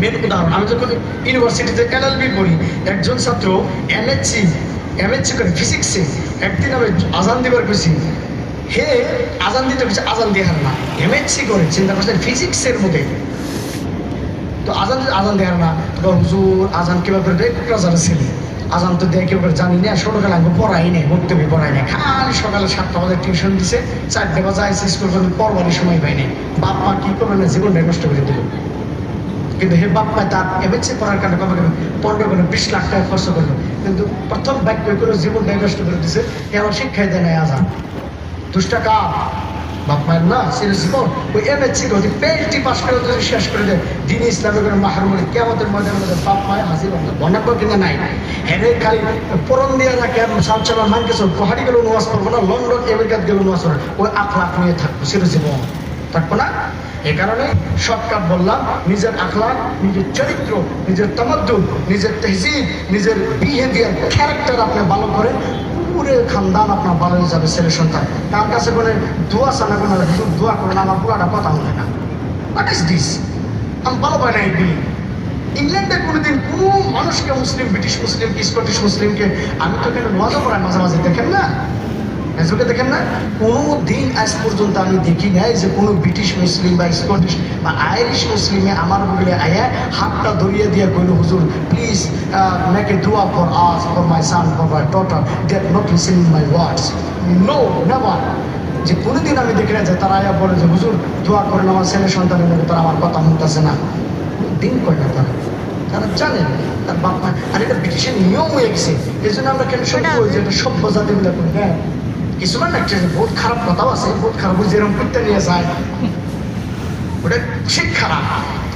Main উদাহরণ, আমি যখন ইউনিভার্সিটিতে এলএলবি পড়ি, একজন ছাত্র এমএসসি এমএসসি করে ফিজিক্সে একদিন আমি আজান দিবার কইছি, হে আজান দিতে গেছে আজান দিয়ে হার না। এমএসসি করে, চিন্তা করছে ফিজিক্সের মধ্যে। তো আজান আজান দেয় না। তো হুজুর, আজান কীভাবে রাজার ছেলে। আজান তো দেয় কেউ জানি না ছোটবেলা আমি পড়াই নেই বক্তব্য পড়াই নেই। খালি সকালে সাতটা বাজে টিউশন দিছে, চারটে বাজে আইসি স্কুল করে পড়বারই সময় পাইনি বাপ মা কি করবে না জীবনটা নষ্ট করে দিল। কিন্তু হে বাপ মা তার এমএসসি পড়ার কারণে কবে কবে পনেরো করে বিশ লাখ টাকা খরচ করল কিন্তু প্রথম বাক্য করে জীবনটাই নষ্ট করে দিছে হে আমার শিক্ষাই দেয় নাই আজান দুষ্টাকা বাপ মায়ের না সিরিয়াস জীবন। ওই এমএসসি যদি পেলটি পাস করে, যদি শেষ করে দেয়, দিন ইসলামের কোনো মাহার মনে কেমতের মধ্যে বাপ মায়ের হাজির বনাব্য কিনা নাই। হেরে খালি পরন দিয়া রাখে সালচালা মানকে সব পাহাড়ি গেলেও নোয়াজ করব না লন্ডন, আমেরিকাত গেলেও নোয়াজ করব না। ওই আখলাখ নিয়ে থাকব সিরিয়াস জীবন। থাকব না? এই কারণে শর্টকাট বললাম, নিজের আখলাক, নিজের চরিত্র, নিজের তামাদ্দুন নিজের তেহজিব নিজের বিহেভিয়ার ক্যারেক্টার আপনি ভালো করে পুরে খানদান আপনার ভালো হয়ে যাবে, ছেলে সন্তান। তার কাছে কোনো দোয়া সানা কোনো দোয়া করেন আমার পুরাটা কথা মনে না। হোয়াট ইজ দিস আমি ভালো পাই না এগুলি ইংল্যান্ডে কোনোদিন কোনো মানুষকে মুসলিম, ব্রিটিশ মুসলিম, স্কটিশ মুসলিমকে, আমি তো এখানে নোয়াজও করাই মাঝে মাঝে দেখেন না? ফেসবুকে দেখেন না? কোনো দিন আজ পর্যন্ত আমি দেখি নাই যে কোনো ব্রিটিশ মুসলিম বা স্কটিশ বা আইরিশ মুসলিমে আমার বলে আয়া হাতটা ধরিয়ে দিয়ে কইল হুজুর প্লিজ মেক এ দোয়া for us for my son for my daughter they not listening my words no never যে কোনোদিন আমি দেখি না যে তারা আয়া বলে যে হুজুর দোয়া করেন আমার ছেলে সন্তানের মধ্যে তারা আমার কথা শুনতেছে না। দিন করে না তারা? তারা জানেন তার বাপ মা। আর এটা ব্রিটিশের নিয়ম হয়ে গেছে এই জন্য আমরা কেন সভ্য যে এটা সভ্য করি হ্যাঁ। কিছুমান একটা বহুত খারাপ কথাও আছে, বহুত খারাপ যেরকম করতে নিয়ে যায়। ওটা ঠিক খারাপ।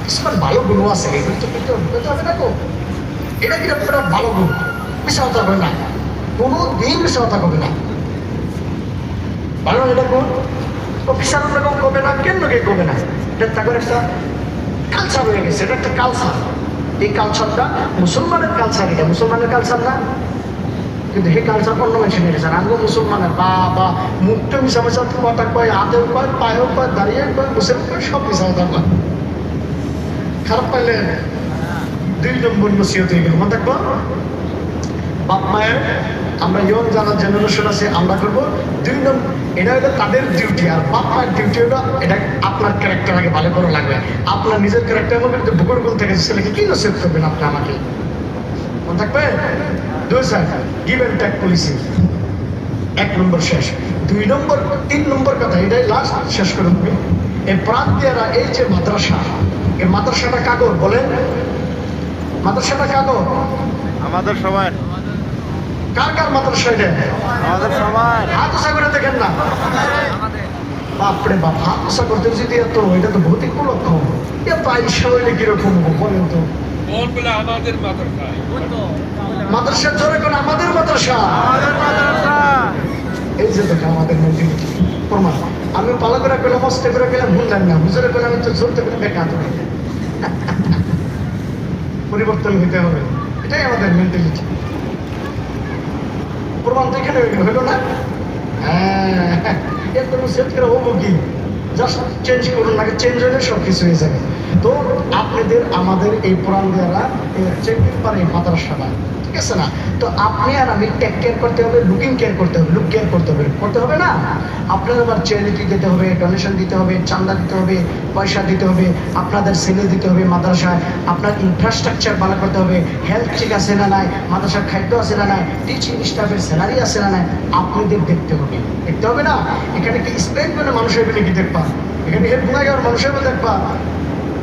কিছুমান ভালো গুণও আছে এগুলো তো করতে হবে করতে হবে না তো। এটা কিনা পুরো ভালো গুণ। কথা হবে না। কোনো দিন কথা হবে না। ভালো এটা গুণ? অফিসার রকম করবে না, কেন কে করবে না? এটা তাদের একটা কালচার হয়ে গেছে, এটা একটা কালচার এই কালচারটা মুসলমানের কালচার এটা মুসলমানের কালচার না। কিন্তু সেই কালচার অন্য মানুষ নিয়ে গেছে। আঙ্গ মুসলমানের বা বা মিশা মিশা কয় কয়, পায়েও কয় দাঁড়িয়ে কয় কয়, সব মিশা কয়। খারাপ পাইলে হয়ে গেল। মনে বাপ মায়ের আমরা ইয়ং যারা জেনারেশন আছে, আমরা করব দুই নম্বর এটা হলো তাদের ডিউটি আর বাপ মায়ের ডিউটি হলো এটা আপনার ক্যারেক্টার আগে ভালো করে লাগবে। আপনার নিজের ক্যারেক্টার মধ্যে কিন্তু বুকুর গুল থেকে ছেলেকে কি নসিহত করবেন আপনি আমাকে? মনে থাকবে দুই sir give and take policy এক নম্বর শেষ। দুই নম্বর তিন নম্বর কথা এটাই লাস্ট শেষ করে দেবে। এই প্রান্তীয়রা এই যে মাদ্রাসা এই মাদ্রাসাটা কাগর বলেন। মাদ্রাসাটা কাগর। আমাদের সময় কার কার মাদ্রাসা এটা? আমাদের সময় হাত উষা করে দেখেন না? বাপরে বাপ হাত উষা করতে যদি এত এটা তো ভৌতিক লক্ষণ এত আইসা হইলে কীরকম বলেন তো। আমাদের মাদ্রাসায়। মাদ্রাসার জোরে কোন আমাদের মাদ্রাসা? এই যে দেখো আমাদের মেন্টালিটি প্রমাণ। আমি পালা করে পেলাম অস্তে করে পেলাম বুঝলেন না। বুঝলে পেলাম আমি তো চলতে পেলাম বেকার পরিবর্তন হইতে হবে। এটাই আমাদের মেন্টালিটি প্রমাণ তো এখানে হইল না? হ্যাঁ এর কোনো সেট করে হব কি? জাস্ট চেঞ্জ করুন আগে চেঞ্জ হলে সব কিছু হয়ে যাবে। তো আপনাদের, আমাদের এই পুরাণ দ্বারা চেক পারে মাদ্রাসাটা ঠিক আছে না? তো আপনি আর আমি টেক কেয়ার করতে হবে, লুকিং কেয়ার করতে হবে, লুক কেয়ার করতে হবে করতে হবে না? আপনার আবার চ্যারিটি দিতে হবে ডোনেশন দিতে হবে, চান্দা দিতে হবে, পয়সা দিতে হবে, আপনাদের ছেলে দিতে হবে মাদ্রাসায়, আপনার ইনফ্রাস্ট্রাকচার ভালো করতে হবে হেলথ ঠিক আছে না নাই, মাদ্রাসার খাদ্য আছে না নাই টিচিং স্টাফের স্যালারি আছে না নাই, আপনাদের দেখতে হবে দেখতে হবে না? এখানে কি স্পেন করে মানুষের কি দেখবা? এখানে হেড গুণাগার মানুষের দেখবা?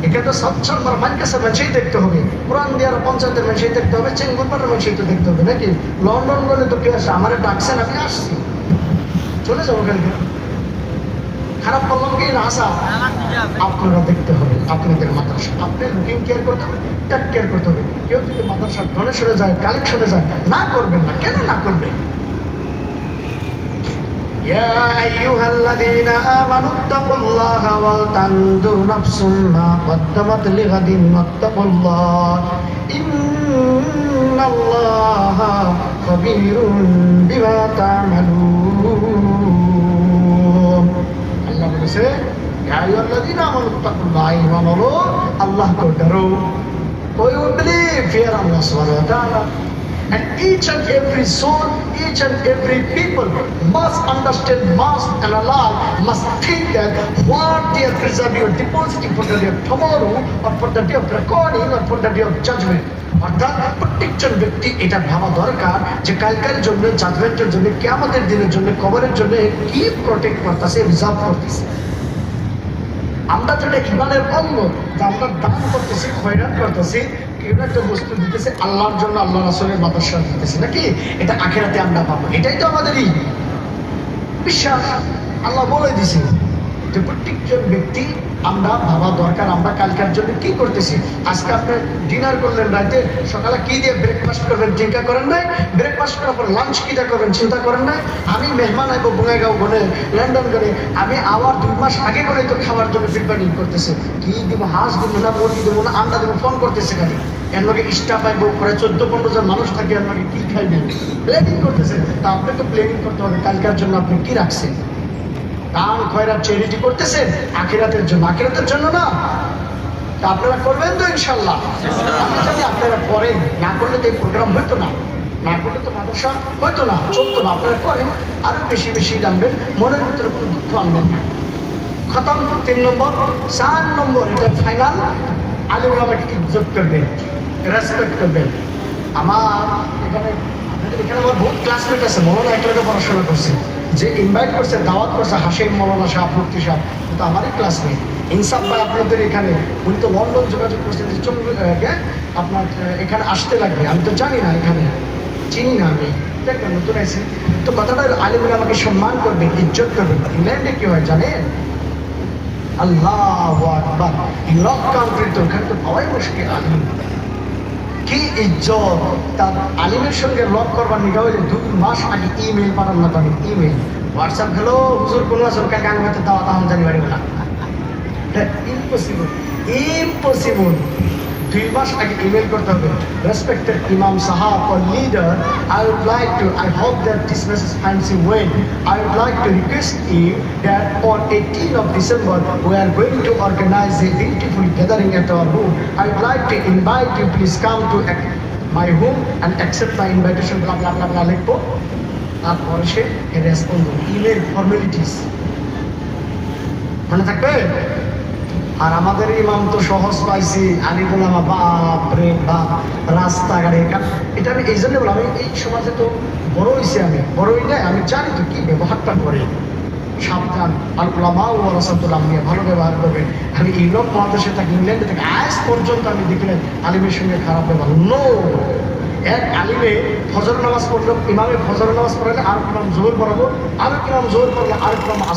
এখানে মানুষই দেখতে হবে। পুরান দিয়ার পঞ্চায়েতের মানুষই দেখতে হবে মানুষই তো দেখতে হবে নাকি? লন্ডন বলে তো কে আসে? আমার ডাকছেন, আমি আসছি। চলে যাব খারাপ বললাম কি আপনারা দেখতে হবে, আপনাদের মাদ্রাসা। আপনি কেয়ার করতে হবে কেয়ার করতে হবে। কেউ যদি মাদ্রাসার ডোনেশনে যায় কালেকশনে যায়, না করবেন না। কেন না করবেন? يا أيها الذين آمنوا اتقوا الله ولتنظر نفس ما قدمت لغد واتقوا الله إن الله خبير بما تعملون আল্লাহ বলেছে ইয়া আইয়ুহাল্লাযীনা আমানু তাকুল্লাহ ঈমান হলো আল্লাহকে ডরো ওই বিলিভ ফিয়ার আল্লাহ সুবহানাহু ওয়া তাআলা And each and every soul, each and every people must understand, must and Allah must think that what they are preserving or depositing for the day of tomorrow or for the day of recording or for the day of judgment. অর্থাৎ প্রত্যেকজন ব্যক্তি এটা ভাবা দরকার যে কালকার জন্য জাজমেন্টের জন্য কেমতের দিনের জন্য কবরের জন্য কি প্রোটেক্ট করতেছে রিজার্ভ করতেছে আমরা যেটা ইমানের অঙ্গ যে আমরা দান করতেছি খয়রান করতেছি কেউ একটা বস্তু দিতেছে আল্লাহর জন্য আল্লাহ রাসুলের মাদ্রাসা দিতেছে। নাকি? এটা আখেরাতে আমরা পাবো। এটাই তো আমাদেরই বিশ্বাস, আল্লাহ বলে দিছে যে প্রত্যেকজন ব্যক্তি আমরা ভাবা দরকার, আমরা কালকার জন্য কি করতেছি? আজকে আপনি ডিনার করলেন রাতে, সকালে কি দিয়ে ব্রেকফাস্ট করবেন চিন্তা করেন নাই? ব্রেকফাস্ট করার পর লাঞ্চ কিটা করবেন চিন্তা করেন নাই? আমি মেহমান আইব বঙ্গাইগাঁও গনে লন্ডন গনে আমি আবার দুই মাস আগে করে তো খাওয়ার জন্য প্রিপারিং করতেছে। কি দিব, হাঁস দিব না, মুরগি দেবো না, আন্ডা দেবো ফোন করতেছে খালি। এর লগে স্টাফ আইব, প্রায় চোদ্দ পনেরো জন মানুষ থাকে, এর লগে কি খাইবেন? প্ল্যানিং করতেছে। তা আপনাকে প্ল্যানিং করতে হবে, কালকার জন্য আপনি কি রাখছেন? দান খয়রাত চ্যারিটি করতেছেন, আখিরাতের জন্য। আখিরাতের জন্য না। আপনারা করবেন তো ইনশাল্লাহ জানি আপনারা করেন, না করলে তো এই প্রোগ্রাম হইতো না। না করলে তো মাদ্রাসা হইতো না, চলতো না। আপনারা করেন বেশি বেশি জানবেন, মনের ভিতরে কোনো দুঃখ আনবেন না। খতম, তিন নম্বর, চার নম্বর, এটা ফাইনাল আলিম আমাকে ইজ্জত করবেন রেসপেক্ট করবেন। আমার এখানে এখানে আমার বহুত ক্লাসমেট আছে একলাগে পড়াশোনা করছে। যে ইনভাইট করছে দাওয়াত করছে হাসিম মৌলানা শাহ মুক্তি শাহ কিন্তু আমারই ক্লাসমেট ইনসাফ ভাই আপনাদের এখানে উনি তো লন্ডন যোগাযোগ চন্দ্র আহ, আপনার এখানে আসতে লাগবে। আমি তো জানি না এখানে। চিনি না আমি। দেখবেন নতুন আইসি। তো কথাটা হলো, আলিমরা আমাকে সম্মান করবে ইজ্জত করবে। ইংল্যান্ডে কি হয় জানেন? আল্লাহ আকবার। লক কান্ট্রি তো ওখানে তো পাওয়াই মুশকিল। আলিম কি ইজ্জত? তার আলিমের সঙ্গে লক করবার নিগা হইলে দুই মাস আগে ইমেল পাঠান না পারি ইমেল হোয়াটসঅ্যাপ হ্যালো হুজুর, কোনো আছে? ওকে গান গাইতে দাওয়া তাহলে জানি বাড়ি না ইম্পসিবল ইম্পসিবল দুই মাস আগে ইমেল করতে হবে রেসপেক্টেড ইমাম সাহাব leader I would like to I hope that this message finds you well I would like to request you that on 18th of December we are going to organize a beautiful gathering at our home I would like to invite you please come to ac- my home and accept my invitation blah blah blah blah লিখব তারপরে সে response email formalities মনে থাকবে আর আমাদের ইমাম তো সহজ পাইছি। আলী বলামা বাপ রে রাস্তাঘাটে। এটা আমি এই জন্য বললাম, আমি এই সমাজে তো বড় হয়েছি আমি। বড় নাই, আমি জানি তো কি ব্যবহারটা করে। সাবধান। রসাতুল্লাহ নিয়ে ভালো ব্যবহার করবেন আমি ইউরোপ মহাদেশে থাকি, ইংল্যান্ডে থাকি, আজ পর্যন্ত আমি দেখলেন আলিমের সঙ্গে খারাপ ব্যবহার। নো এক আলিমে ফজর নামাজ পড়ল, ইমামে ফজর নামাজ পড়ালে আর ইমাম জোর পড়াবো আর ইমাম জোর পড়লে আর ইমাম